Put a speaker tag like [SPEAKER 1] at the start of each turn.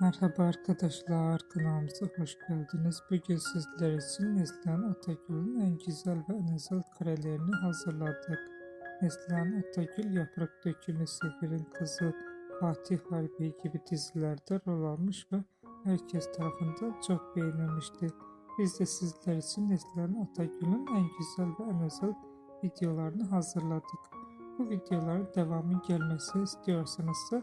[SPEAKER 1] Merhaba arkadaşlar, kanalımıza hoş geldiniz. Bugün sizler için Neslihan Atagül'ün en güzel ve en özel karelerini hazırladık. Neslihan Atagül, Yaprak Dökümü Sefer'in Kızı, Fatih Harbi gibi dizilerde rol almış ve herkes tarafından çok beğenilmişti. Biz de sizler için Neslihan Atagül'ün en güzel ve en özel videolarını hazırladık. Bu videoların devamı gelmesi istiyorsanız da